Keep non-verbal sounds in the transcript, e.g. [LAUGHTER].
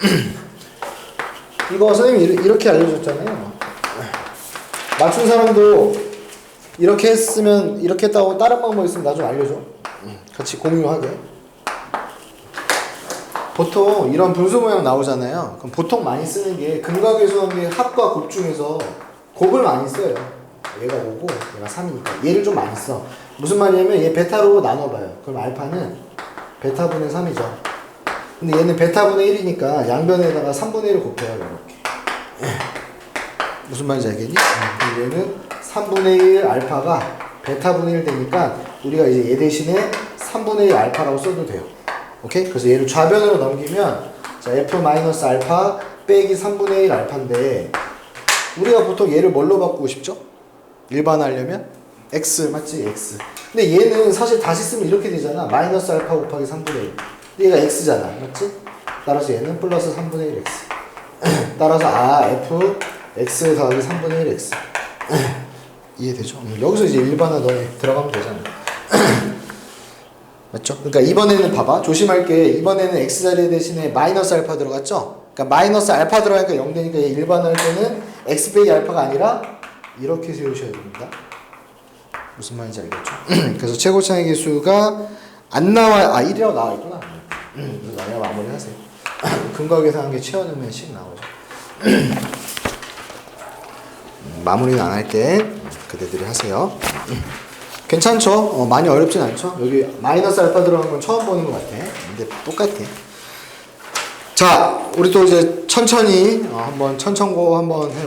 [CLEARS THROAT] 이거 선생님이 이렇게 알려줬잖아요. 맞춘 사람도 이렇게 했으면 이렇게 했다고 다른 방법 있으면 나 좀 알려줘. 같이 공유하게. 보통 이런 분수 모양 나오잖아요. 그럼 보통 많이 쓰는 게 근각에서의 합과 곱 중에서 곱을 많이 써요. 얘가 5고 얘가 3이니까 얘를 좀 많이 써. 무슨 말이냐면 얘 베타로 나눠봐요. 그럼 알파는 베타분의 3이죠. 근데 얘는 베타분의 1이니까 양변에다가 3분의 1을 곱해요. 이렇게. 무슨 말인지 알겠니? 그럼 얘는 3분의 1 알파가 베타분의 1 되니까 우리가 이제 얘 대신에 3분의 1 알파라고 써도 돼요. 오케이? 그래서 얘를 좌변으로 넘기면 자 f 마이너스 알파 빼기 3분의 1 알파인데 우리가 보통 얘를 뭘로 바꾸고 싶죠? 일반화하려면 x 맞지? x. 근데 얘는 사실 다시 쓰면 이렇게 되잖아. 마이너스 알파 곱하기 3분의 1. 얘가 x잖아. 맞지? 따라서 얘는 플러스 3분의 1 x. [CLEARS THROAT] 따라서 아 f x 더하기 3분의 1 x. 이해되죠? 음, 여기서 이제 일반화 너네 들어가면 되잖아. [CLEARS THROAT] 맞죠? 그러니까 이번에는 봐봐. 조심할 게 이번에는 x 자리 대신에 마이너스 알파 들어갔죠? 그러니까 마이너스 알파 들어가니까 0 되니까 얘 일반화할 때는 x 빼기 알파가 아니라 이렇게 세우셔야 됩니다. 무슨 말인지 알겠죠? [CLEARS THROAT] 그래서 최고차의 개수가 안 나와 아 1이라고 나와 있구나. 나야 마무리하세요. 근거 계산 한 게 최원음에 씩 나오죠. 음, [CLEARS THROAT] 마무리는 안 할 때 그대들이 하세요. [CLEARS THROAT] 괜찮죠? 어, 많이 어렵진 않죠? 여기 마이너스 알파 들어간 건 처음 보는 것 같아. 근데 똑같아. 자, 우리 또 이제 천천히 어, 한번 천천고 한번 해볼게요.